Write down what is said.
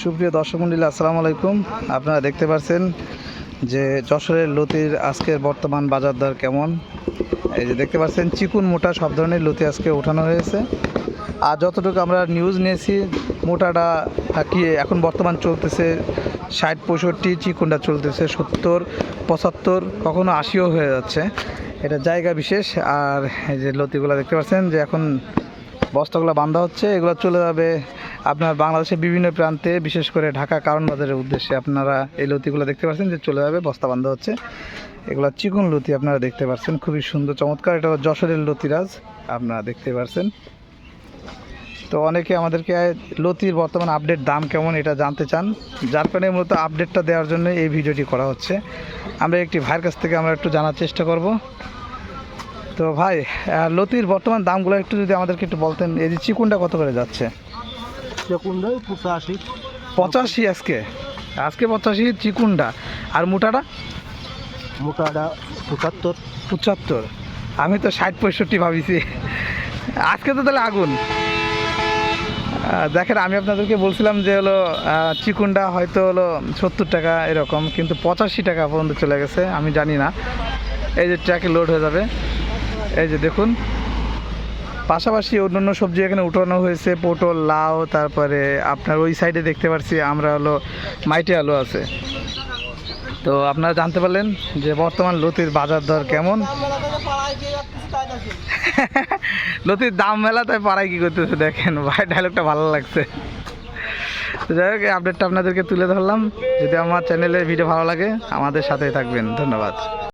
সুপ্রিয় দর্শক মন্ডলী, আসসালামু আলাইকুম। আপনারা দেখতে পাচ্ছেন যে যশোরের লতির আজকের বর্তমান বাজার দর কেমন। এই যে দেখতে পাচ্ছেন চিকুন মোটা সব ধরনের লতি আজকে ওঠানো হয়েছে। আর যতটুকু আমরা নিউজ নিয়েছি, মোটাটা কি এখন বর্তমান চলতেছে ষাট পঁয়ষট্টি, চিকুনটা চলতেছে সত্তর, পঁচাত্তর, কখনো আশিও হয়ে যাচ্ছে। এটা জায়গা বিশেষ। আর এই যে লতিগুলো দেখতে পাচ্ছেন যে এখন বস্তাগুলো বান্ধা হচ্ছে, এগুলো চলে যাবে আপনার বাংলাদেশের বিভিন্ন প্রান্তে, বিশেষ করে ঢাকা কারণ বাজারের উদ্দেশ্যে আপনারা এই লতিগুলো দেখতে পাচ্ছেন যে চলে যাবে, বস্তা বান্ধা হচ্ছে। এগুলো চিকন লতি আপনারা দেখতে পাচ্ছেন, খুবই সুন্দর, চমৎকার। এটা যশোরের লতিরাজ, আপনারা দেখতে পাচ্ছেন। তো অনেকে আমাদেরকে লতির বর্তমান আপডেট দাম কেমন এটা জানতে চান। যার কারণে মূলত আপডেটটা দেওয়ার জন্য এই ভিডিওটি করা হচ্ছে। আমরা একটি ভাইয়ের কাছ থেকে আমরা একটু জানার চেষ্টা করব। তো ভাই লতির বর্তমান দামগুলো একটু যদি আমাদেরকে একটু বলতেন, এই যে চিকুনটা কত করে যাচ্ছে? পঁচাশি। পঁচাশি আজকে? আজকে পঁচাশি চিকুনটা আর মোটাটা? মোটাটা পঁচাত্তর। পঁচাত্তর। আমি তো ষাট পঁয়ষট্টি ভাবিছি। আজকে তো তাহলে আগুন। দেখেন আমি আপনাদেরকে বলছিলাম যে হলো চিকুনটা হয়তো হলো সত্তর টাকা এরকম কিন্তু পঁচাশি টাকা পর্যন্ত চলে গেছে আমি জানি না। এই যে ট্র্যাকে লোড হয়ে যাবে। এই যে দেখুন পাশাপাশি অন্যান্য সবজি এখানে উঠানো হয়েছে, পটল, লাউ, তারপরে আপনার ওই সাইডে দেখতে পাচ্ছি আমরা হলো মাইটে আলু আছে। তো আপনারা জানতে পারলেন যে বর্তমান লতির বাজার দর কেমন। লতির দাম মেলা তাই পাড়ায় কি করতেছে দেখেন, ভাই ডায়লগটা ভালো লাগছে। যাই হোক আপডেটটা আপনাদেরকে তুলে ধরলাম। যদি আমার চ্যানেলের ভিডিও ভালো লাগে, আমাদের সাথেই থাকবেন। ধন্যবাদ।